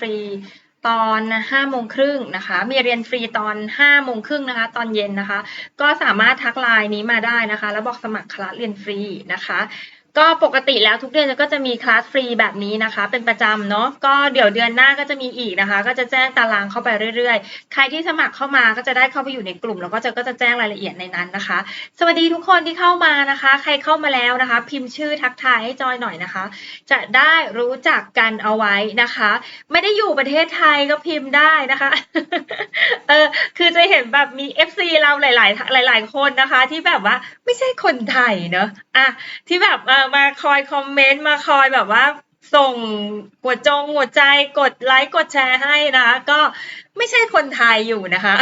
ฟรีตอนห้าโมงครึ่งนะคะ มีเรียนฟรีตอนห้าโมงครึ่งนะคะ ตอนเย็นนะคะ ก็สามารถทักไลน์นี้มาได้นะคะ แล้วบอกสมัครคลาสเรียนฟรีนะคะ ก็ปกติแล้วทุกเดือนก็จะมีคลาสฟรีแบบนี้นะคะ เป็นประจำเนาะก็เดี๋ยวเดือนหน้าก็จะมีอีกนะคะ ก็จะแจ้งตารางเข้าไปเรื่อยๆ ใครที่สมัครเข้ามาก็จะได้เข้าไปอยู่ในกลุ่ม แล้วก็จะก็จะแจ้งรายละเอียดในนั้นนะคะ สวัสดีทุกคนที่เข้ามานะคะ ใครเข้ามาแล้วนะคะ พิมพ์ชื่อทักทายให้จอยหน่อยนะคะ จะได้รู้จักกันเอาไว้นะคะ ไม่ได้อยู่ประเทศไทยก็พิมพ์ได้นะคะเออคือจะเห็นแบบมี FC เราหลาย ๆ หลาย ๆ คนนะคะ ที่แบบว่าไม่ใช่คนไทยเนอะอะที่แบบเออมาคอยคอมเมนต์มาคอยแบบว่าส่งหัวจงหัวใจกดไลค์กดแชร์ให้นะคะก็ไม่ใช่คนไทยอยู่นะคะ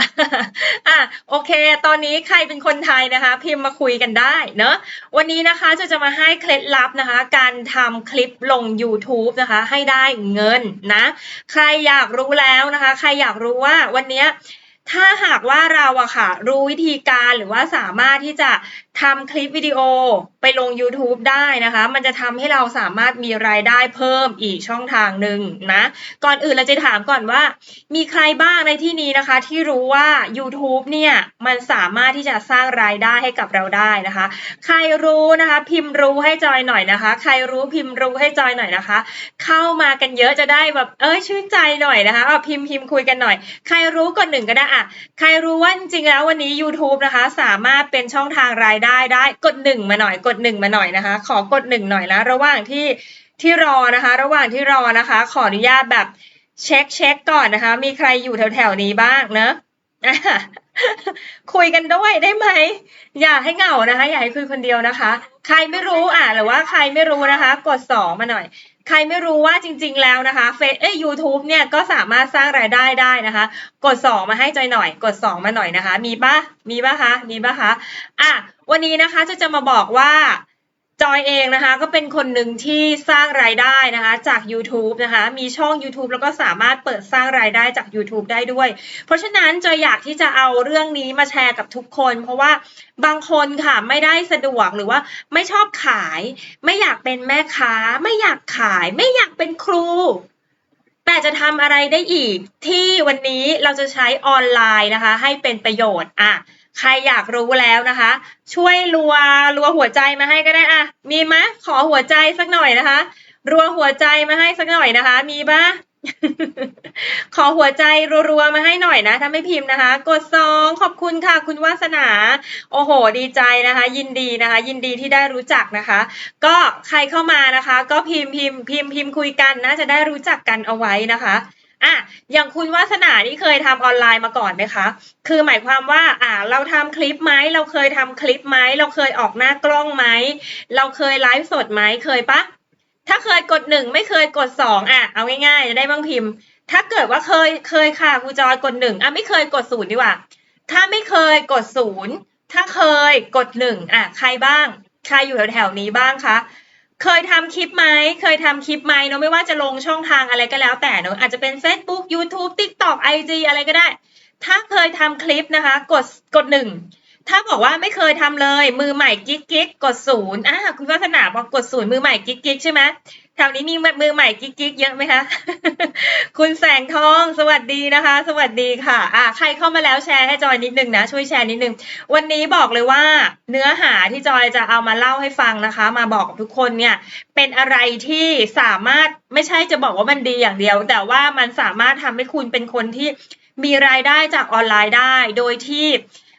อะโอเค ตอนนี้ใครเป็นคนไทยนะคะ พิมพ์มาคุยกันได้เนอะวันนี้นะคะจะจะมาให้เคล็ดลับนะคะ การทำคลิปลง YouTube นะคะ ให้ได้เงินนะ ใครอยากรู้แล้วนะคะ ใครอยากรู้ว่าวันนี้ถ้าหากว่าเราอะค่ะ รู้วิธีการหรือว่าสามารถที่จะ ทำคลิปวิดีโอไปลง YouTube ได้นะคะ มันจะทำให้เราสามารถมีรายได้เพิ่มอีกช่องทางหนึ่งนะ ก่อนอื่นเราจะถามก่อนว่า มีใครบ้างในที่นี้นะคะ ที่รู้ว่า YouTube เนี่ย มันสามารถที่จะสร้างรายได้ให้กับเราได้นะคะ ใครรู้นะคะ พิมพ์รู้ให้จอยหน่อยนะคะ ใครรู้พิมพ์รู้ให้จอยหน่อยนะคะ เข้ามากันเยอะจะได้แบบเอ้ยชื่นใจหน่อยนะคะเอาพิมพ์พิมพ์คุยกันหน่อย ใครรู้กดหนึ่งก็ได้อะใครรู้ว่าจริงๆแล้ววันนี้ YouTube นะคะ สามารถเป็นช่องทางรายได้ได้ได้กดหนึ่งมาหน่อยกดหนึ่งมาหน่อยนะคะ ขอกดหนึ่งหน่อยนะระหว่างที่ที่รอนะคะ ระหว่างที่รอนะคะ ขออนุญาตแบบเช็คเช็คก่อนนะคะ มีใครอยู่แถวแถวนี้บ้างเนอะอะคุยกันด้วยได้ไหม อย่าให้เหงานะคะ อย่าให้คุยคนเดียวนะคะ ใครไม่รู้อะหรือว่าใครไม่รู้นะคะ กดสองมาหน่อย ใครไม่รู้ว่าจริง ๆ แล้วนะคะเฟซเอ้ยยูทูบเนี่ยก็สามารถสร้างรายได้ได้นะคะ กดสองมาให้จอยหน่อย กดสองมาหน่อยนะคะ มีปะมีปะคะ มีปะคะ อะ วันนี้นะคะจะจะมาบอกว่า จอยเองนะคะก็เป็นคนหนึ่งที่สร้างรายได้นะคะจาก YouTube นะคะมีช่อง YouTube แล้วก็สามารถเปิดสร้างรายได้จาก YouTube ได้ด้วย เพราะฉะนั้นจอยอยากที่จะเอาเรื่องนี้มาแชร์กับทุกคน เพราะว่าบางคนค่ะไม่ได้สะดวกหรือว่าไม่ชอบขาย ไม่อยากเป็นแม่ค้า ไม่อยากขาย ไม่อยากเป็นครู แต่จะทำอะไรได้อีกที่วันนี้เราจะใช้ออนไลน์นะคะ ให้เป็นประโยชน์อะ ใครอยากรู้แล้วนะคะ ช่วยรัวรัวหัวใจมาให้ก็ได้อะมีไหมขอหัวใจสักหน่อยนะคะ รัวหัวใจมาให้สักหน่อยนะคะ มีปะขอหัวใจรัวๆมาให้หน่อยนะ ถ้าไม่พิมพ์นะคะ กดสองขอบคุณค่ะ คุณวาสนา โอ้โห ดีใจนะคะ ยินดีนะคะ ยินดีที่ได้รู้จักนะคะ ก็ใครเข้ามานะคะ ก็พิมพ์พิมพ์พิมพ์พิมพ์คุยกันนะ จะได้รู้จักกันเอาไว้นะคะ อะอย่างคุณวาสนานี่เคยทำออนไลน์มาก่อนไหมคะ คือหมายความว่า อ่า เราทำคลิปไหมเราเคยทำคลิปไหมเราเคยออกหน้ากล้องไหมเราเคยไลฟ์สดไหมเคยปะถ้าเคยกดหนึ่งไม่เคยกดสองอะเอาง่ายๆจะได้บ้างพิมพ์ ถ้าเกิดว่าเคยเคยค่ะครูจอยกดหนึ่งอะไม่เคยกดศูนย์ดีกว่า ถ้าไม่เคยกดศูนย์ถ้าเคยกดหนึ่งอะใครบ้าง ใครอยู่แถวๆนี้บ้างคะ เคยทำคลิปไหม เคยทำคลิปไหมเนาะไม่ว่าจะลงช่องทางอะไรก็แล้วแต่เนาะอาจจะเป็น Facebook YouTube TikTok IG อะไรก็ได้ ถ้าเคยทำคลิปนะคะ กดกดหนึ่ง ถ้าบอกว่าไม่เคยทำเลย มือใหม่กิ๊กกิ๊กกดศูนย์อะคุณวัฒนาบอกกดศูนย์มือใหม่กิ๊กกิ๊กใช่ไหมแถวนี้มีมือใหม่กิ๊กกิ๊กเยอะไหมคะ คุณแสงทองสวัสดีนะคะ สวัสดีค่ะ อะใครเข้ามาแล้วแชร์ให้จอยนิดนึงนะ ช่วยแชร์นิดนึง วันนี้บอกเลยว่า เนื้อหาที่จอยจะเอามาเล่าให้ฟังนะคะ มาบอกกับทุกคนเนี่ย เป็นอะไรที่สามารถไม่ใช่จะบอกว่ามันดีอย่างเดียว แต่ว่ามันสามารถทำให้คุณเป็นคนที่มีรายได้จากออนไลน์ได้ โดยที่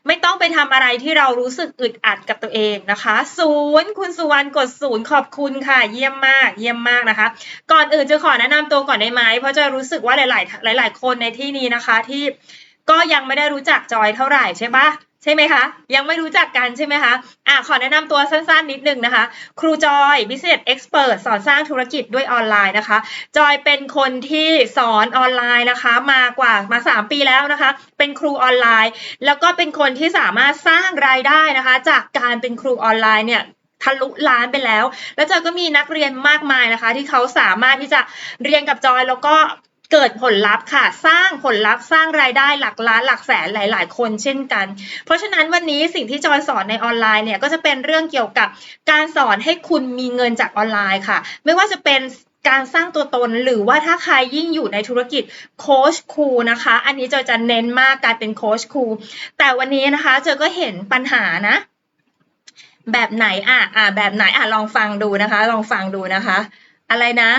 ไม่ต้องไปทำอะไรที่เรารู้สึกอึดอัดกับตัวเองนะคะศูนย์คุณสุวรรณกดศูนย์ขอบคุณค่ะ เยี่ยมมากเยี่ยมมากนะคะ ก่อนอื่นจะขอแนะนำตัวก่อนได้ไหมเพราะจะรู้สึกว่าหลาย ๆ หลาย ๆ คนในที่นี้นะคะที่ก็ยังไม่ได้รู้จักจอยเท่าไหร่ใช่ปะ ช่ไหมคะ ยังไม่รู้จักกันใช่ไหมคะอะขอแนะนำตัวสั้นๆนิดนึงนะคะ ครูจอย Business Expert สอนสร้างธุรกิจด้วยออนไลน์นะคะ จอยเป็นคนที่สอนออนไลน์นะคะ มากว่ามา 3 ปีแล้วนะคะ เป็นครูออนไลน์ แล้วก็เป็นคนที่สามารถสร้างรายได้นะคะ จากการเป็นครูออนไลน์เนี่ยทะลุล้านไปแล้ว แล้วจอยก็มีนักเรียนมากมายนะคะ ที่เขาสามารถที่จะเรียนกับจอยแล้วก็ เกิดผลลัพธ์ค่ะ สร้างผลลัพธ์สร้างรายได้หลักล้านหลักแสนหลาย ๆ คนเช่นกัน เพราะฉะนั้นวันนี้สิ่งที่จอยสอนในออนไลน์เนี่ยก็จะเป็นเรื่องเกี่ยวกับการสอนให้คุณมีเงินจากออนไลน์ค่ะ ไม่ว่าจะเป็นการสร้างตัวตนหรือว่าถ้าใครยิ่งอยู่ในธุรกิจโค้ชครูนะคะ อันนี้จอยจะเน้นมากการเป็นโค้ชครูแต่วันนี้นะคะเจอก็เห็นปัญหานะ แบบไหนอะอะแบบไหนอะลองฟังดูนะคะ ลองฟังดูนะคะ อะไรนะ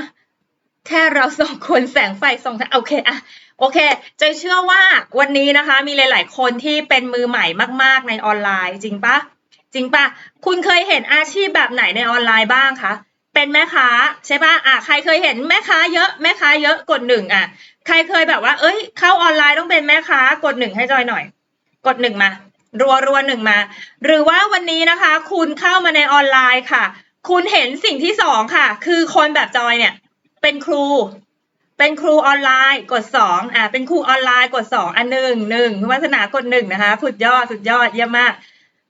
แค่เราสองคนแสงไฟส่องทางโอเคอะโอเคจอยเชื่อว่าวันนี้นะคะมีหลาย ๆ คนที่เป็นมือใหม่มาก ๆ ในออนไลน์จริงปะจริงปะคุณเคยเห็นอาชีพแบบไหนในออนไลน์บ้างคะเป็นแม่ค้าใช่ปะอะใครเคยเห็นแม่ค้าเยอะแม่ค้าเยอะกดหนึ่งอะใครเคยแบบว่า เอ้ย เข้าออนไลน์ต้องเป็นแม่ค้ากดหนึ่งให้จอยหน่อย กดหนึ่งมา รัวรัวหนึ่งมา หรือว่าวันนี้นะคะ คุณเข้ามาในออนไลน์ค่ะ คุณเห็นสิ่งที่สองค่ะ คือคนแบบจอยเนี่ย เป็นครู เป็นครูออนไลน์กดสองอ่าเป็นครูออนไลน์กดสองอันหนึ่งหนึ่งคุณวัฒนากดหนึ่งนะคะสุดยอดสุดยอดเยี่ยมมาก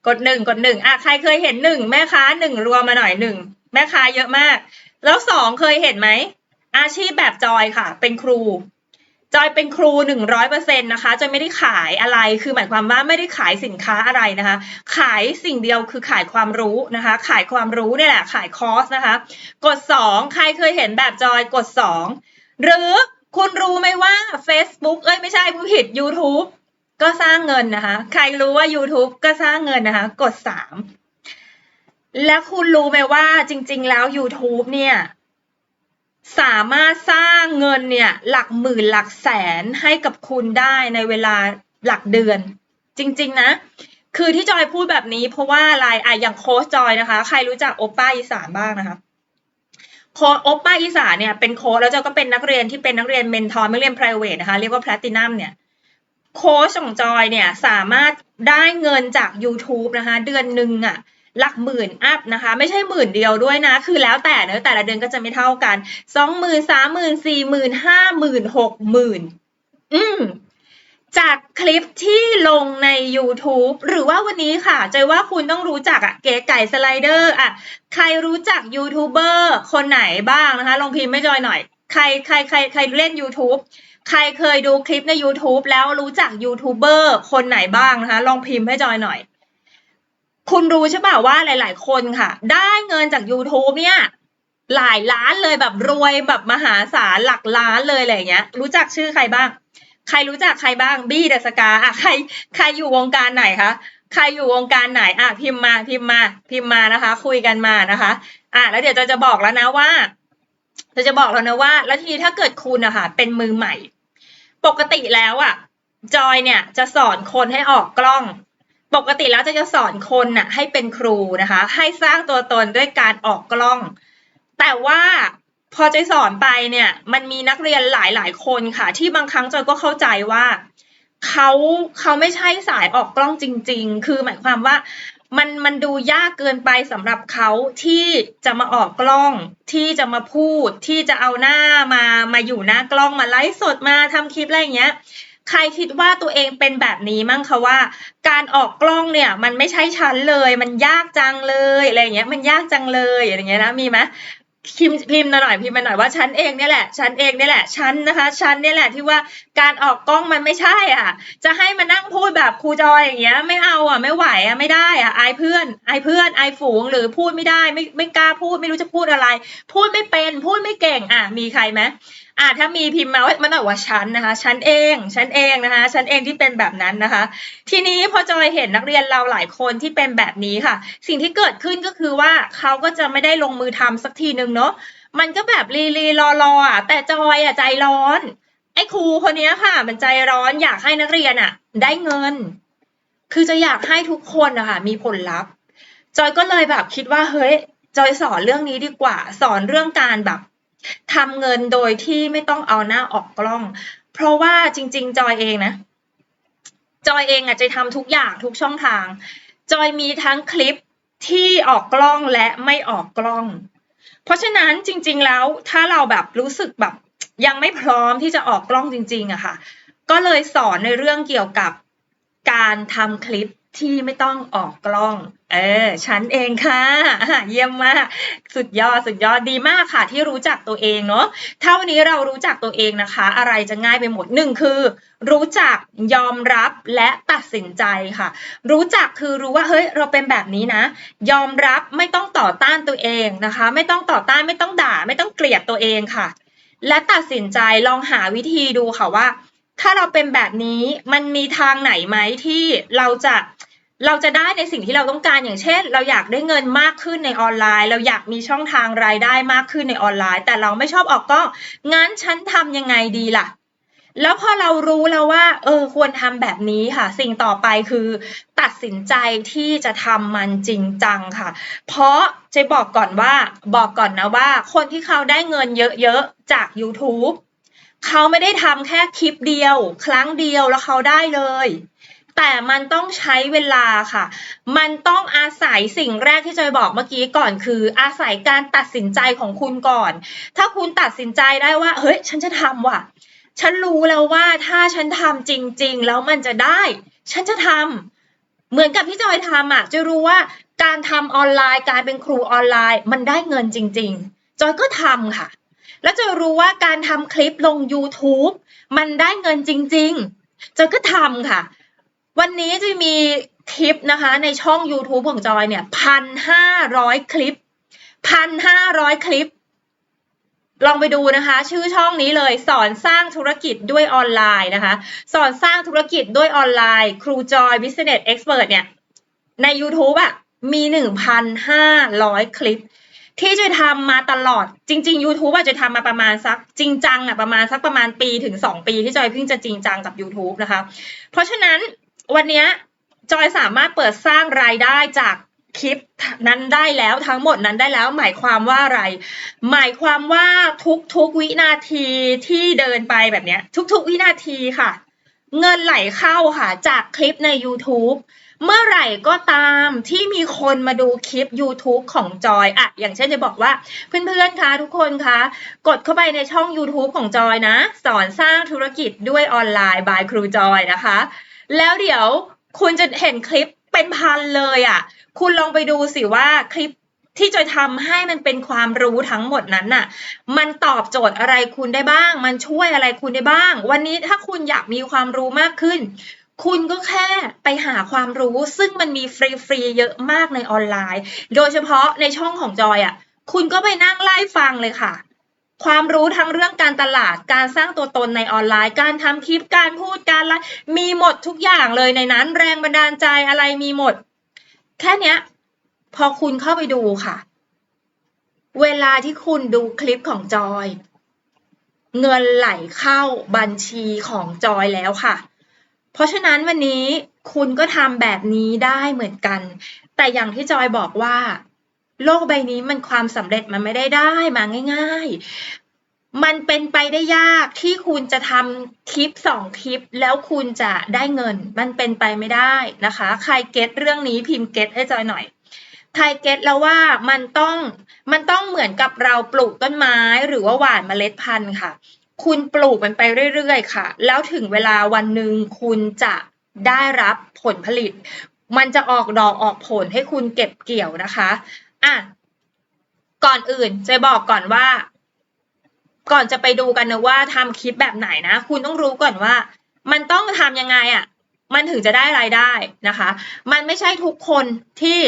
กดหนึ่งกดหนึ่งอะใครเคยเห็นหนึ่งแม่ค้าหนึ่งรวมมาหน่อยหนึ่งแม่ค้าเยอะมาก แล้วสองเคยเห็นไหมอาชีพแบบจอยค่ะ เป็นครู จอยเป็นครูหนึ่งร้อยเปอร์เซ็นต์นะคะจอยไม่ได้ขายอะไร คือหมายความว่าไม่ได้ขายสินค้าอะไรนะคะ ขายสิ่งเดียวคือขายความรู้นะคะ ขายความรู้เนี่ยแหละ ขายคอร์สนะคะ กดสองใครเคยเห็นแบบจอยกดสองหรือคุณรู้ไหมว่า Facebook เอ้ยไม่ใช่ผู้ผิด YouTube ก็สร้างเงินนะคะ ใครรู้ว่า YouTube ก็สร้างเงินนะคะ กดสามและคุณรู้ไหมว่าจริง ๆ แล้ว YouTube เนี่ย สามารถสร้างเงินเนี่ยหลักหมื่นหลักแสนให้กับคุณได้ในเวลาหลักเดือน จริง ๆ นะ คือที่จอยพูดแบบนี้เพราะว่าอะไรอะอย่างโค้ชจอยนะคะ ใครรู้จักโอป้าอีสานบ้างนะคะโค้ชโอป้าอีสานเนี่ยเป็นโค้ชแล้วจอยก็เป็นนักเรียนที่เป็นนักเรียนเมนทอร์ไม่เรียน private นะคะเรียกว่า platinum เนี่ยโค้ชของจอยเนี่ยสามารถได้เงินจาก YouTube นะคะ เดือนหนึ่งอะ หลักหมื่นอัพนะคะ ไม่ใช่หมื่นเดียวด้วยนะ คือแล้วแต่เนอะแต่ละเดือนก็จะไม่เท่ากันสองหมื่นสามหมื่นสี่หมื่นห้าหมื่นหกหมื่นอืมจากคลิปที่ลงใน YouTube หรือว่าวันนี้ค่ะใจว่าคุณต้องรู้จักอะเก๋ไก่สไลเดอร์อะใครรู้จักยูทูบเบอร์คนไหนบ้างนะคะลองพิมพ์ไม่จอยหน่อย ใครใครใครใครเล่น YouTube ใครเคยดูคลิปใน YouTube แล้วรู้จักยูทูบเบอร์คนไหนบ้างนะคะ ลองพิมพ์ให้จอยหน่อย คุณรู้ใช่ป่าว่าหลาย ๆ คนค่ะ ได้เงินจาก YouTube เนี่ยหลายล้านเลยแบบรวยแบบมหาศาลหลักล้านเลยอะไรเงี้ย รู้จักชื่อใครบ้าง ใครรู้จักใครบ้างบี้เดสกาอะใครใครอยู่วงการไหนคะใครอยู่วงการไหนอะพิมพ์มาพิมพ์มาพิมพ์มานะคะ คุยกันมานะคะ อะแล้วเดี๋ยวจะจะบอกแล้วนะว่าจะจะบอกแล้วนะว่า แล้วทีนี้ถ้าเกิดคุณอะค่ะเป็นมือใหม่ ปกติแล้วอะจอยเนี่ยจะสอนคนให้ออกกล้อง ปกติแล้วจะจะสอนคนน่ะให้เป็นครูนะคะ ให้สร้างตัวตนด้วยการออกกล้อง แต่ว่าพอจอยสอนไปเนี่ยมันมีนักเรียนหลายๆคนค่ะ ที่บางครั้งจอยก็เข้าใจว่าเขาเขาไม่ใช่สายออกกล้องจริง ๆ คือหมายความว่ามันมันดูยากเกินไปสำหรับเขาที่จะมาออกกล้อง ที่จะมาพูดที่จะเอาหน้ามามาอยู่หน้ากล้องมาไลฟ์สดมาทำคลิปอะไรอย่างเงี้ย ใครคิดว่าตัวเองเป็นแบบนี้มั่งคะว่า การออกกล้องเนี่ยมันไม่ใช่ชั้นเลย มันยากจังเลยอะไรเงี้ยมันยากจังเลยอะไรเงี้ยนะมีไหมพิมพ์พิมพ์หน่อยพิมพ์มาหน่อยว่าฉันเองเนี่ยแหละฉันเองเนี่ยแหละฉันนะคะฉันเนี่ยแหละที่ว่าการออกกล้องมันไม่ใช่อะ จะให้มานั่งพูดแบบครูจอยอย่างเงี้ย ไม่เอาอะไม่ไหวอะไม่ได้อะอายเพื่อนอายเพื่อนอายฝูงหรือพูดไม่ได้ไม่ไม่กล้าพูดไม่รู้จะพูดอะไร พูดไม่เป็นพูดไม่เก่งอะมีใครไหม อะถ้ามีพิมพ์มาว่ามันหน่อยว่าฉันนะคะฉันเองฉันเองนะคะฉันเองที่เป็นแบบนั้นนะคะ ทีนี้พอจอยเห็นนักเรียนเราหลายคนที่เป็นแบบนี้ค่ะ สิ่งที่เกิดขึ้นก็คือว่าเขาก็จะไม่ได้ลงมือทำสักทีนึงเนาะมันก็แบบรีรีรอรออะแต่จอยอะใจร้อน ไอ้ครูคนนี้ค่ะ มันใจร้อนอยากให้นักเรียนอะ ได้เงิน คือจะอยากให้ทุกคนนะคะมีผลลัพธ์ จอยก็เลยแบบคิดว่าเฮ้ยจอยสอนเรื่องนี้ดีกว่า สอนเรื่องการแบบ ทำเงินโดยที่ไม่ต้องเอาหน้าออกกล้อง เพราะว่าจริง ๆ จอยเองนะ จอยเองอะจะทำทุกอย่างทุกช่องทาง จอยมีทั้งคลิปที่ออกกล้องและไม่ออกกล้อง เพราะฉะนั้นจริง ๆ แล้วถ้าเราแบบรู้สึกแบบยังไม่พร้อมที่จะออกกล้องจริง ๆอะค่ะ ก็เลยสอนในเรื่องเกี่ยวกับการทำคลิป ที่ไม่ต้องออกกล้อง เออ ฉันเองค่ะอะ เยี่ยมมาก สุดยอด สุดยอด ดีมากค่ะ ที่รู้จักตัวเองเนาะถ้าวันนี้เรารู้จักตัวเองนะคะ อะไรจะง่ายไปหมดหนึ่งคือ รู้จักยอมรับและตัดสินใจค่ะ รู้จักคือรู้ว่า เฮ้ย เราเป็นแบบนี้นะ ยอมรับไม่ต้องต่อต้านตัวเองนะคะ ไม่ต้องต่อต้าน ไม่ต้องด่า ไม่ต้องเกลียดตัวเองค่ะ และตัดสินใจลองหาวิธีดูค่ะว่า ถ้าเราเป็นแบบนี้มันมีทางไหนไหมที่เราจะเราจะได้ในสิ่งที่เราต้องการอย่างเช่น เราอยากได้เงินมากขึ้นในออนไลน์ เราอยากมีช่องทางรายได้มากขึ้นในออนไลน์ แต่เราไม่ชอบออกกล้องงั้นฉันทำยังไงดีล่ะ แล้วพอเรารู้แล้วว่า เออควรทำแบบนี้ค่ะ สิ่งต่อไปคือ ตัดสินใจที่จะทำมันจริงจังค่ะ เพราะจะบอกก่อนว่าบอกก่อนนะว่า คนที่เขาได้เงินเยอะๆจาก YouTube เขาไม่ได้ทำแค่คลิปเดียว ครั้งเดียวแล้วเขาได้เลย แต่มันต้องใช้เวลาค่ะ มันต้องอาศัยสิ่งแรกที่จอยบอกเมื่อกี้ก่อนคือ อาศัยการตัดสินใจของคุณก่อน ถ้าคุณตัดสินใจได้ว่า เฮ้ย ฉันจะทำว่ะ ฉันรู้แล้วว่าถ้าฉันทำจริง ๆ แล้วมันจะได้ ฉันจะทำเหมือนกับที่จอยทำอะจะรู้ว่าการทำออนไลน์ การเป็นครูออนไลน์ มันได้เงินจริง ๆ จอยก็ทำค่ะ แล้วจะรู้ว่าการทำคลิปลง YouTube มันได้เงินจริงๆจอยก็ทำค่ะ วันนี้จะมีคลิปนะคะในช่อง YouTube ของจอยเนี่ยพันห้าร้อยคลิปพันห้าร้อยคลิป ลองไปดูนะคะ ชื่อช่องนี้เลยสอนสร้างธุรกิจด้วยออนไลน์นะคะ สอนสร้างธุรกิจด้วยออนไลน์ ครูจอย Business Expert เนี่ยใน YouTube อะมี1,500คลิป ที่จะทำมาตลอดจริง ๆ YouTube อะจะทำมาประมาณสักจริงจังอะประมาณสักประมาณปีถึง 2 ปีที่จอยเพิ่งจะจริงจังกับ YouTube นะคะ เพราะฉะนั้นวันนี้จอยสามารถเปิดสร้างรายได้จากคลิปนั้นได้แล้วทั้งหมดนั้นได้แล้วหมายความว่าอะไร หมายความว่าทุกๆวินาทีที่เดินไปแบบนี้ทุกๆวินาทีค่ะ เงินไหลเข้าค่ะจากคลิปใน YouTube เมื่อไหร่ก็ตามที่มีคนมาดูคลิป YouTube ของจอยอะอย่างเช่นจะบอกว่าเพื่อนๆคะทุกคนคะ กดเข้าไปในช่อง YouTube ของจอยนะ สอนสร้างธุรกิจด้วยออนไลน์บายครูจอยนะคะ แล้วเดี๋ยวคุณจะเห็นคลิปเป็นพันเลยอะคุณลองไปดูสิว่าคลิปที่จอยทำให้มันเป็นความรู้ทั้งหมดนั้นน่ะ มันตอบโจทย์อะไรคุณได้บ้าง มันช่วยอะไรคุณได้บ้าง วันนี้ถ้าคุณอยากมีความรู้มากขึ้น คุณก็แค่ไปหาความรู้ซึ่งมันมีฟรีๆเยอะมากในออนไลน์ โดยเฉพาะในช่องของจอยอะ คุณก็ไปนั่งไล่ฟังเลยค่ะ ความรู้ทั้งเรื่องการตลาด การสร้างตัวตนในออนไลน์ การทำคลิป การพูด การไลฟ์มีหมดทุกอย่างเลยในนั้น แรงบันดาลใจอะไรมีหมด แค่เนี้ยพอคุณเข้าไปดูค่ะ เวลาที่คุณดูคลิปของจอย เงินไหลเข้าบัญชีของจอยแล้วค่ะ เพราะฉะนั้นวันนี้คุณก็ทำแบบนี้ได้เหมือนกัน แต่อย่างที่จอยบอกว่า โลกใบนี้มันความสำเร็จมันไม่ได้ได้มาง่าย ๆ มันเป็นไปได้ยากที่คุณจะทำคลิปสองคลิป แล้วคุณจะได้เงิน มันเป็นไปไม่ได้นะคะ ใครเก็ตเรื่องนี้พิมพ์เก็ตให้จอยหน่อยใครเก็ตแล้วว่ามันต้องมันต้องเหมือนกับเราปลูกต้นไม้หรือว่าหว่านเมล็ดพันธุ์ค่ะ คุณปลูกมันไปเรื่อยๆค่ะ แล้วถึงเวลาวันหนึ่งคุณจะได้รับผลผลิต มันจะออกดอกออกผลให้คุณเก็บเกี่ยวนะคะอะก่อนอื่นจะบอกก่อนว่า ก่อนจะไปดูกันนะว่าทำคลิปแบบไหนนะ คุณต้องรู้ก่อนว่า มันต้องทำยังไงอะ่ะ มันถึงจะได้รายได้นะคะ มันไม่ใช่ทุกคนที่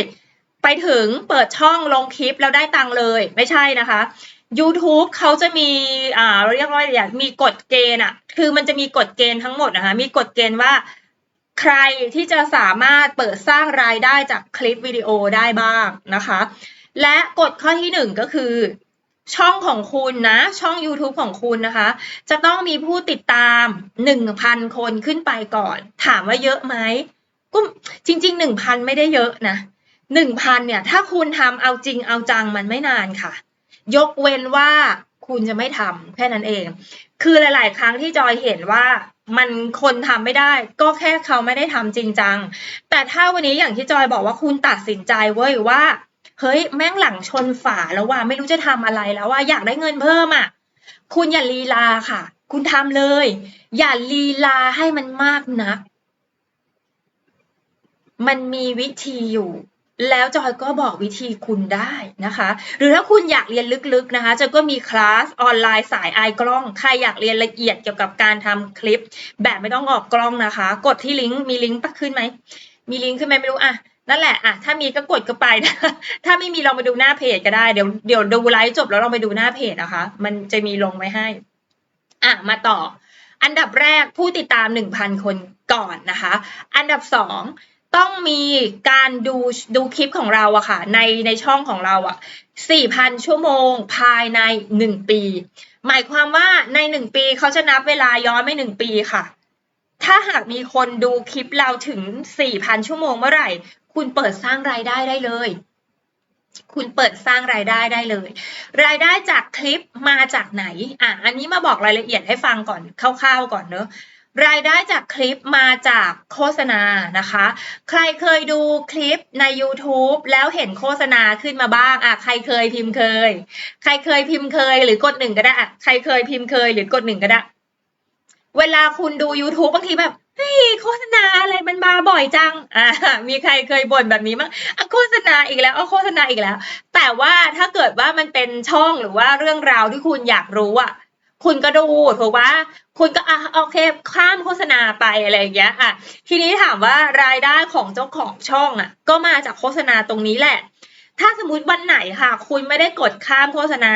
ไปถึงเปิดช่องลงคลิปแล้วได้ตังค์เลย ไม่ใช่นะคะ YouTube เขาจะมีอ่าเรียกว่าอย่างมีกฎเกณฑ์อะ คือมันจะมีกฎเกณฑ์ทั้งหมดนะคะมีกฎเกณฑ์ว่าใครที่จะสามารถเปิดสร้างรายได้จากคลิปวิดีโอได้บ้างนะคะ และกฎข้อที่หนึ่งก็คือ ช่องของคุณนะ ช่อง YouTube ของคุณนะคะ จะต้องมีผู้ติดตามหนึ่งพันคนขึ้นไปก่อน ถามว่าเยอะไหมก็จริงๆหนึ่งพันไม่ได้เยอะนะหนึ่งพันเนี่ย ถ้าคุณทำเอาจริงเอาจังมันไม่นานค่ะ ยกเว้นว่าคุณจะไม่ทำแค่นั้นเอง คือหลาย ๆ ครั้งที่จอยเห็นว่ามันคนทำไม่ได้ ก็แค่เขาไม่ได้ทำจริงจัง แต่ถ้าวันนี้อย่างที่จอยบอกว่าคุณตัดสินใจเว้ยว่า เฮ้ยแม่งหลังชนฝาแล้วว่าไม่รู้จะทำอะไรแล้วว่าอยากได้เงินเพิ่มอะ คุณอย่าลีลาค่ะ คุณทำเลย อย่าลีลาให้มันมากนัก มันมีวิธีอยู่ แล้วจอยก็บอกวิธีคุณได้นะคะ หรือถ้าคุณอยากเรียนลึกๆนะคะจอยก็มีคลาสออนไลน์สายไอกล้อง ใครอยากเรียนละเอียดเกี่ยวกับการทำคลิป แบบไม่ต้องออกกล้องนะคะ กดที่ลิงก์มีลิงก์ปะขึ้นไหม มีลิงก์ขึ้นไหมไม่รู้อะนั่นแหละอะถ้ามีก็กดก็ไปนะถ้าไม่มีลองไปดูหน้าเพจก็ได้เดี๋ยวเดี๋ยวดูไลฟ์จบแล้วลองไปดูหน้าเพจนะคะ มันจะมีลงไว้ให้ อะมาต่อ อันดับแรกผู้ติดตาม 1,000 คนก่อนนะคะ อันดับสอง ต้องมีการดูดูคลิปของเราอะค่ะ ในในช่องของเราอะ4,000 ชั่วโมงภายใน 1 ปี หมายความว่าใน 1 ปีเขาจะนับเวลาย้อนไป 1 ปีค่ะ ถ้าหากมีคนดูคลิปเราถึง 4,000 ชั่วโมงเมื่อไหร่ คุณเปิดสร้างรายได้ได้เลย คุณเปิดสร้างรายได้ได้เลย รายได้จากคลิปมาจากไหน อะ อันนี้มาบอกรายละเอียดให้ฟังก่อนคร่าวๆก่อนเนอะ รายได้จากคลิปมาจากโฆษณานะคะ ใครเคยดูคลิปใน YouTube แล้วเห็นโฆษณาขึ้นมาบ้างอะใครเคยพิมพ์เคย ใครเคยพิมพ์เคย หรือกดหนึ่งก็ได้อะใครเคยพิมพ์เคย หรือกดหนึ่งก็ได้ เวลาคุณดู YouTube บางทีแบบเฮ้ยโฆษณาอะไรมันมาบ่อยจัง อ่า มีใครเคยบ่นแบบนี้มั้งอะโฆษณาอีกแล้วอะโฆษณาอีกแล้ว แต่ว่าถ้าเกิดว่ามันเป็นช่องหรือว่าเรื่องราวที่คุณอยากรู้อะ คุณก็ดูถูกปะคุณก็อะโอเคข้ามโฆษณาไปอะไรอย่างเงี้ยอะทีนี้ถามว่ารายได้ของเจ้าของช่องอะ ก็มาจากโฆษณาตรงนี้แหละ ถ้าสมมติวันไหนค่ะ คุณไม่ได้กดข้ามโฆษณา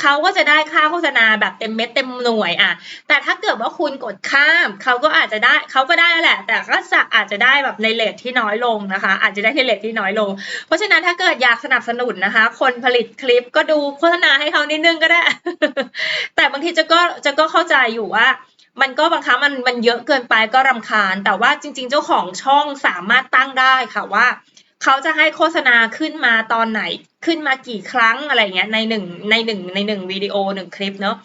เขาก็จะได้ค่าโฆษณาแบบเต็มเม็ดเต็มหน่วยอะ แต่ถ้าเกิดว่าคุณกดข้ามเขาก็อาจจะได้เขาก็ได้แหละ แต่ก็จะอาจจะได้แบบในเลทที่น้อยลงนะคะ อาจจะได้ในเลทที่น้อยลง เพราะฉะนั้นถ้าเกิดอยากสนับสนุนนะคะ คนผลิตคลิปก็ดูโฆษณาให้เขานิดนึงก็ได้ แต่บางทีจะก็จะก็เข้าใจอยู่ว่ามันก็บางครั้งมันมันเยอะเกินไปก็รำคาญ แต่ว่าจริง ๆ เจ้าของช่องสามารถตั้งได้ค่ะว่า เขาจะให้โฆษณาขึ้นมาตอนไหนขึ้นมากี่ครั้งอะไรเงี้ยในหนึ่งในหนึ่งในหนึ่งวิดีโอหนึ่งคลิปเนาะ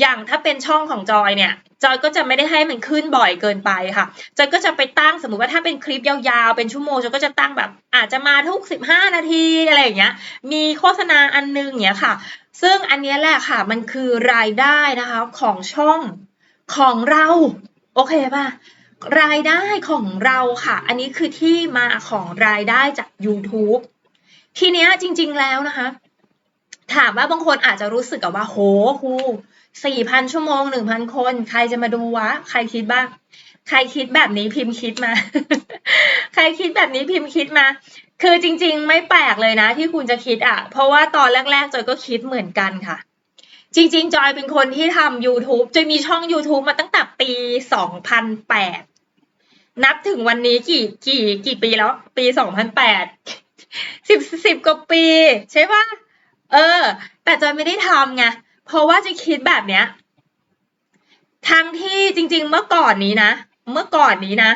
อย่างถ้าเป็นช่องของจอยเนี่ย จอยก็จะไม่ได้ให้มันขึ้นบ่อยเกินไปค่ะจอยก็จะไปตั้งสมมุติว่าถ้าเป็นคลิปยาวๆเป็นชั่วโมงจอยก็จะตั้งแบบ อาจจะมาทุกสิบห้านาทีอะไรอย่างเงี้ย มีโฆษณาอันนึงเงี้ยค่ะ ซึ่งอันนี้แหละค่ะมันคือรายได้นะคะของช่องของเรา โอเคป่ะ รายได้ของเราค่ะ อันนี้คือที่มาของรายได้จาก YouTube ทีเนี้ยจริง ๆ แล้วนะคะ ถามว่าบางคนอาจจะรู้สึกกับว่า โหครูสี่พันชั่วโมงหนึ่งพันคน ใครจะมาดูวะ ใครคิดบ้าง ใครคิดแบบนี้พิมพ์คิดมา ใครคิดแบบนี้พิมพ์คิดมา คือจริง ๆ ไม่แปลกเลยนะที่คุณจะคิดอะ เพราะว่าตอนแรก ๆ จอยก็คิดเหมือนกันค่ะ จริง ๆ จอยเป็นคนที่ทำ YouTube จอยมีช่อง YouTube มาตั้งแต่ปี 2008 นับถึงวันนี้กี่กี่กี่ปีแล้ว ปี2008สิบสิบกว่าปี ใช่ปะเออ แต่จอยไม่ได้ทำไงเพราะว่าจะคิดแบบเนี้ยทั้งที่จริง ๆ เมื่อก่อนนี้นะ เมื่อก่อนนี้นะ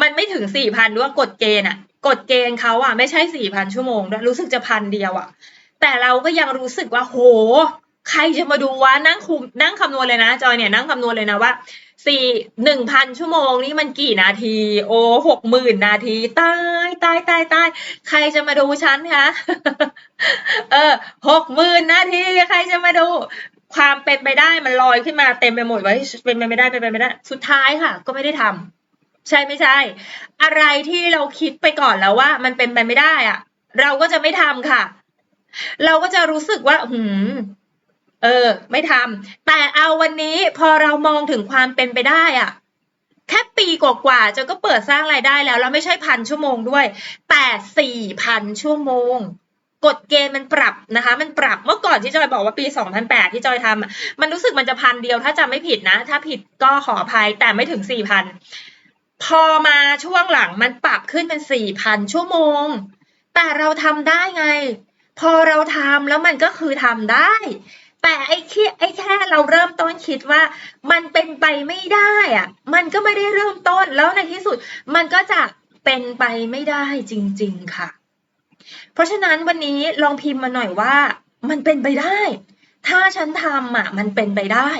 มันไม่ถึงสี่พันด้วยกฎเกณฑ์อะกฎเกณฑ์เขาอะไม่ใช่สี่พันชั่วโมงด้วยรู้สึกจะพันเดียวอะแต่เราก็ยังรู้สึกว่าโห ใครจะมาดูวะนั่งคุมนั่งคำนวณเลยนะ จอยเนี่ยนั่งคำนวณเลยนะว่า สี่หนึ่งพันชั่วโมงนี่มันกี่นาที โอ้หกหมื่นนาทีตายตายตายตายใครจะมาดูฉันคะเออหกหมื่นนาทีใครจะมาดู ความเป็นไปได้มันลอยขึ้นมาเต็มไปหมดไว้เป็นไปไม่ได้เป็นไปไม่ได้ สุดท้ายค่ะ ก็ไม่ได้ทำใช่ไม่ใช่ อะไรที่เราคิดไปก่อนแล้วว่า มันเป็นไปไม่ได้อะเราก็จะไม่ทำค่ะ เราก็จะรู้สึกว่า หืม เออ ไม่ทำแต่เอาวันนี้พอเรามองถึงความเป็นไปได้อะแค่ปีกว่าๆจะก็เปิดสร้างรายได้แล้ว แล้วไม่ใช่พันชั่วโมงด้วย แต่สี่พันชั่วโมงกฎเกณฑ์มันปรับนะคะ มันปรับเมื่อก่อนที่จอยบอกว่าปี 2008 ที่จอยทำมันรู้สึกมันจะพันเดียวถ้าจำไม่ผิดนะ ถ้าผิดก็ขออภัยแต่ไม่ถึง 4,000 พอมาช่วงหลังมันปรับขึ้นเป็น 4,000 ชั่วโมง แต่เราทำได้ไง พอเราทำแล้วมันก็คือทำได้ แต่ไอ้แค่ไอ้แค่เราเริ่มต้นคิดว่ามันเป็นไปไม่ได้อะมันก็ไม่ได้เริ่มต้นแล้วในที่สุด มันก็จะเป็นไปไม่ได้จริง ๆค่ะ เพราะฉะนั้นวันนี้ลองพิมพ์มาหน่อยว่า มันเป็นไปได้ ถ้าฉันทำอะมันเป็นไปได้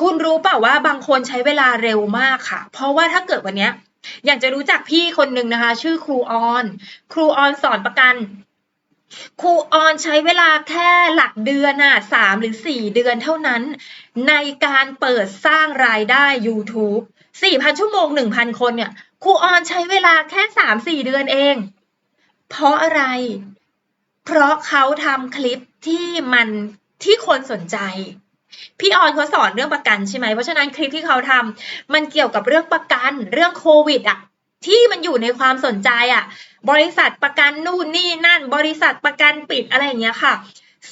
คุณรู้เปล่าว่าบางคนใช้เวลาเร็วมากค่ะ เพราะว่าถ้าเกิดวันเนี้ยอยากจะรู้จักพี่คนหนึ่งนะคะ ชื่อครูออน ครูออนสอนประกัน ครูออนใช้เวลาแค่หลักเดือนน่ะสามหรือสี่เดือนเท่านั้น ในการเปิดสร้างรายได้ YouTube 4,000 ชั่วโมง 1,000 คนเนี่ยครูออนใช้เวลาแค่สามสี่เดือนเอง เพราะอะไร เพราะเขาทำคลิปที่มันที่คนสนใจ พี่ออนเขาสอนเรื่องประกันใช่ไหม เพราะฉะนั้นคลิปที่เขาทำมันเกี่ยวกับเรื่องประกันเรื่องโควิดอะ ที่มันอยู่ในความสนใจอะบริษัทประกันนู่นนี่นั่น บริษัทประกันปิดอะไรอย่างเงี้ยค่ะ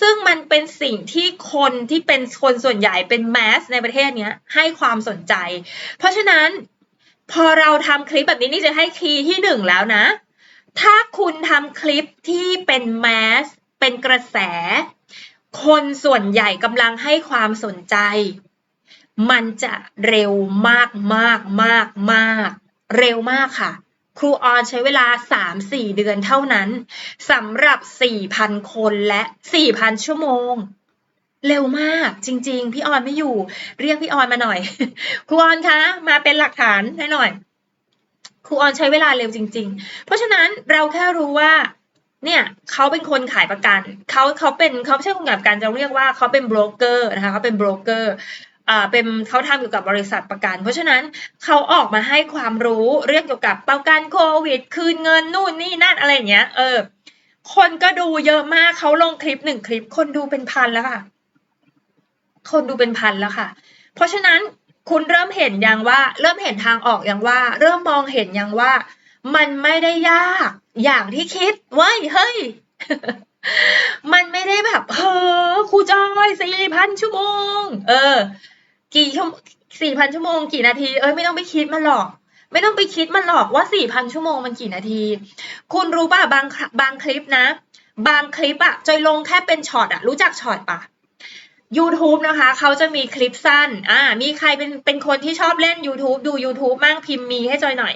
ซึ่งมันเป็นสิ่งที่คนที่เป็นคนส่วนใหญ่เป็นแมสในประเทศเนี้ยให้ความสนใจ เพราะฉะนั้นพอเราทำคลิปแบบนี้นี่จะให้คีย์ที่หนึ่งแล้วนะ ถ้าคุณทำคลิปที่เป็นแมสเป็นกระแส คนส่วนใหญ่กำลังให้ความสนใจ มันจะเร็วมากมากมากมาก เร็วมากค่ะ ครูออนใช้เวลา 3-4 เดือนเท่านั้นสำหรับ 4,000 คนและ 4,000 ชั่วโมง เร็วมากจริง ๆ พี่ออนไม่อยู่ เรียกพี่ออนมาหน่อย ครูออนคะมาเป็นหลักฐานให้หน่อย ครูออนใช้เวลาเร็วจริง ๆ เพราะฉะนั้นเราแค่รู้ว่าเนี่ยเขาเป็นคนขายประกันเขาเขาเป็นเขาไม่ใช่คนขายประกันจะเรียกว่าเขาเป็นโบรกเกอร์นะคะเขาเป็นโบรกเกอร์ เป็นเขาทำเกี่ยวกับบริษัทประกัน เพราะฉะนั้นเขาออกมาให้ความรู้เรื่องเกี่ยวกับประกันโควิด คืนเงินนู่นนี่นั่นอะไรอย่างเงี้ย เออ คนก็ดูเยอะมากเขาลงคลิปหนึ่งคลิป คนดูเป็นพันแล้วค่ะ คนดูเป็นพันแล้วค่ะ เพราะฉะนั้นคุณเริ่มเห็นยังว่า เริ่มเห็นทางออกยังว่า เริ่มมองเห็นยังว่า มันไม่ได้ยากอย่างที่คิดเว้ยเฮ้ยมันไม่ได้แบบเฮ้อครูจอยสี่พันชั่วโมง เออ กี่ชั่วสี่พันชั่วโมงกี่นาที เอ้ยไม่ต้องไปคิดมันหรอก ไม่ต้องไปคิดมันหรอกว่าสี่พันชั่วโมงมันกี่นาที คุณรู้ป่ะบางบางคลิปนะ บางคลิปอะจอยลงแค่เป็นช็อตอะรู้จักช็อตปะ YouTube นะคะเขาจะมีคลิปสั้น อ่า มีใครเป็นเป็นคนที่ชอบเล่น YouTube ดู YouTube มั่งพิมพ์มีให้จอยหน่อย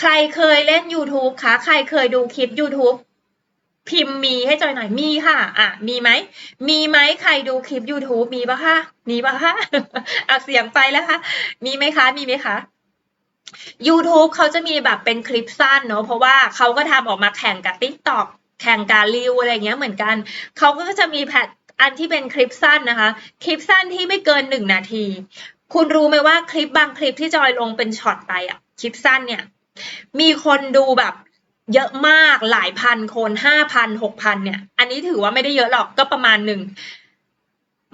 ใครเคยเล่น YouTube คะ ใครเคยดูคลิป YouTube พิมพ์มีให้จอยหน่อยมีค่ะ อะ มีไหม มีไหมใครดูคลิป YouTube มีปะคะมีปะคะเอาเสียงไปแล้วค่ะ มีไหมคะ มีไหมคะ YouTube เขาจะมีแบบเป็นคลิปสั้นเนอะเพราะว่าเขาก็ทำออกมาแข่งกับ TikTok แข่งกับรีวอะไรเงี้ยเหมือนกัน เขาก็จะมีแพทอันที่เป็นคลิปสั้นนะคะ คลิปสั้นที่ไม่เกินหนึ่งนาที คุณรู้ไหมว่าคลิปบางคลิปที่จอยลงเป็นช็อตไปอะคลิปสั้นเนี่ย มีคนดูแบบ เยอะมากหลายพันคนห้าพันหกพันเนี่ย อันนี้ถือว่าไม่ได้เยอะหรอกก็ประมาณหนึ่ง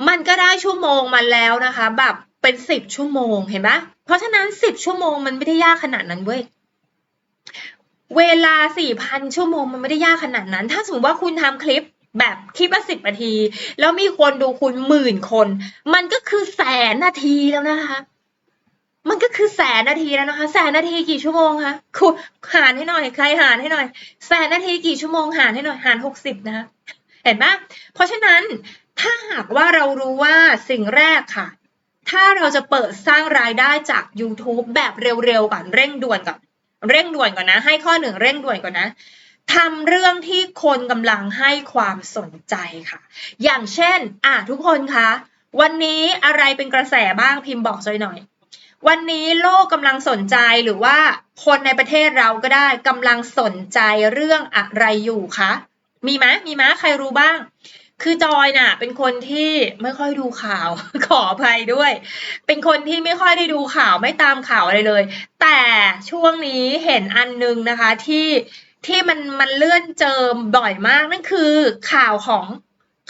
มันก็ได้ชั่วโมงมาแล้วนะคะ แบบเป็นสิบชั่วโมงเห็นไหมเพราะฉะนั้นสิบชั่วโมงมันไม่ได้ยากขนาดนั้นเว้ยเวลาสี่พันชั่วโมงมันไม่ได้ยากขนาดนั้น ถ้าสมมติว่าคุณทำคลิปแบบคลิปละสิบนาที แล้วมีคนดูคุณหมื่นคน มันก็คือแสนนาทีแล้วนะคะ มันก็คือแสนนาทีแล้วนะคะ แสนนาทีกี่ชั่วโมงคะคุณหารให้หน่อย ใครหารให้หน่อย แสนนาทีกี่ชั่วโมงหารให้หน่อย หารหกสิบนะคะเห็นไหมเพราะฉะนั้นถ้าหากว่าเรารู้ว่าสิ่งแรกค่ะ ถ้าเราจะเปิดสร้างรายได้จาก YouTube แบบเร็วๆก่อนเร่งด่วนก่อนเร่งด่วนก่อนนะ ให้ข้อหนึ่งเร่งด่วนก่อนนะทำเรื่องที่คนกำลังให้ความสนใจค่ะ อย่างเช่น อะทุกคนคะ วันนี้อะไรเป็นกระแสบ้างพิมพ์บอกจอยหน่อย วันนี้โลกกำลังสนใจหรือว่าคนในประเทศเราก็ได้กำลังสนใจเรื่องอะไรอยู่คะ มีไหมมีไหมใครรู้บ้าง คือจอยน่ะ เป็นคนที่ไม่ค่อยดูข่าว ขออภัยด้วย เป็นคนที่ไม่ค่อยได้ดูข่าวไม่ตามข่าวอะไรเลย แต่ช่วงนี้เห็นอันนึงนะคะที่ที่มันมันเลื่อนเจิมบ่อยมากนั่นคือข่าวของ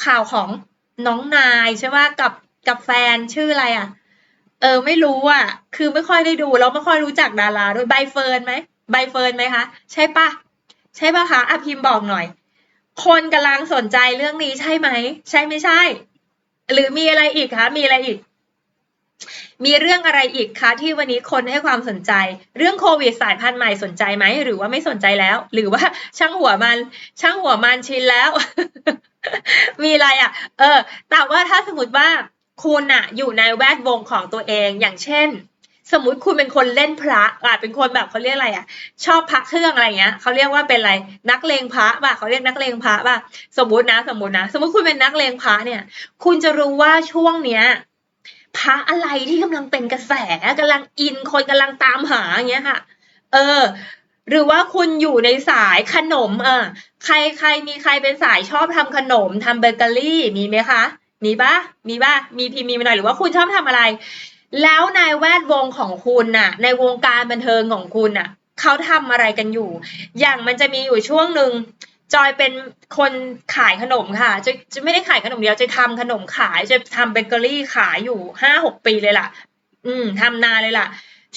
ข่าวของน้องนายใช่ไหมกับกับแฟนชื่ออะไรอะ เออไม่รู้อะ คือไม่ค่อยได้ดูแล้วไม่ค่อยรู้จักดาราด้วยใบเฟิร์นไหมใบเฟิร์นไหมคะใช่ปะใช่ปะคะอะพิมพ์บอกหน่อย คนกำลังสนใจเรื่องนี้ใช่ไหมใช่ไม่ใช่ หรือมีอะไรอีกคะมีอะไรอีก มีเรื่องอะไรอีกคะที่วันนี้คนให้ความสนใจ เรื่องโควิดสายพันธุ์ใหม่สนใจไหมหรือว่าไม่สนใจแล้ว หรือว่าช่างหัวมัน ช่างหัวมันชินแล้ว มีอะไรอะ เออ แต่ว่าถ้าสมมติว่า คุณอะอยู่ในแวดวงของตัวเองอย่างเช่น สมมุติคุณเป็นคนเล่นพระอะเป็นคนแบบเขาเรียกอะไรอะชอบพระเครื่องอะไรเงี้ยเขาเรียกว่าเป็นอะไรนักเลงพระป่ะเขาเรียกนักเลงพระป่ะสมมตินะสมมตินะ สมมติคุณเป็นนักเลงพระเนี่ย คุณจะรู้ว่าช่วงเนี้ยพระอะไรที่กำลังเป็นกระแสกำลังอินคนกำลังตามหาอย่างเงี้ยค่ะ เออ หรือว่าคุณอยู่ในสายขนมอะใครใครมีใครเป็นสายชอบทำขนมทำเบเกอรี่มีไหมคะ มีปะมีปะมีพิมพ์มีมาหน่อยหรือว่าคุณชอบทำอะไร แล้วในแวดวงของคุณน่ะ ในวงการบันเทิงของคุณน่ะเขาทำอะไรกันอยู่ อย่างมันจะมีอยู่ช่วงหนึ่งจอยเป็นคนขายขนมค่ะจะจะไม่ได้ขายขนมเดียวจะทำขนมขายจะทำเบเกอรี่ขายอยู่ห้าหกปีเลยล่ะ อืมทำนานเลยล่ะ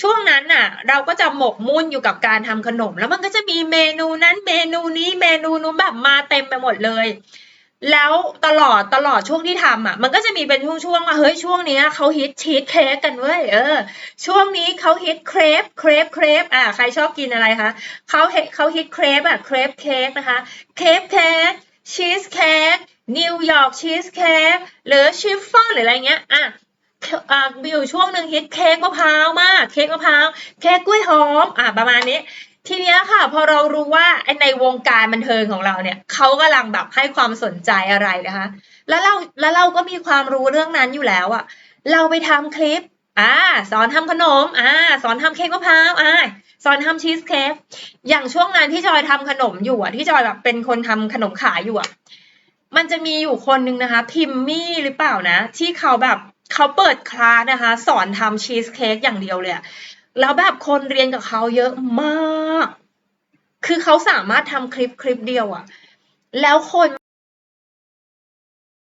ช่วงนั้นน่ะ เราก็จะหมกมุ่นอยู่กับการทำขนม แล้วมันก็จะมีเมนูนั้นเมนูนี้เมนูนู้นแบบมาเต็มไปหมดเลย แล้วตลอดตลอดช่วงที่ทำอะ มันก็จะมีเป็นช่วงๆว่าเฮ้ยช่วงนี้เขาฮิตชีสเค้กกันเว้ยเออ ช่วงนี้เขาฮิตเครปเครปเครปอ่าใครชอบกินอะไรคะเขาเขาฮิตเครปอะเครปเค้กนะคะเครปเค้กชีสเค้กนิวยอร์กชีสเค้กหรือชิฟฟ่อนหรืออะไรเงี้ยอะอ่ามีอยู่ช่วงหนึ่งฮิตเค้กมะพร้าวมาก เค้กมะพร้าวเค้กกล้วยหอมอ่าประมาณนี้ ทีเนี้ยค่ะ พอเรารู้ว่าในวงการบันเทิงของเราเนี่ยเขากำลังแบบให้ความสนใจอะไรนะคะ แล้วเราแล้วเราก็มีความรู้เรื่องนั้นอยู่แล้วอะเราไปทำคลิปอ่าสอนทำขนมอ่าสอนทำเค้กมะพร้าวอ่าสอนทำชีสเค้กอย่างช่วงนั้นที่จอยทำขนมอยู่อะที่จอยแบบเป็นคนทำขนมขายอยู่อะมันจะมีอยู่คนนึงนะคะ พิมมี่หรือเปล่านะ ที่เขาแบบเขาเปิดคลาสนะคะ สอนทำชีสเค้กอย่างเดียวเลย แล้วแบบคนเรียนกับเขาเยอะมาก คือเขาสามารถทำคลิปคลิปเดียวอะแล้วคน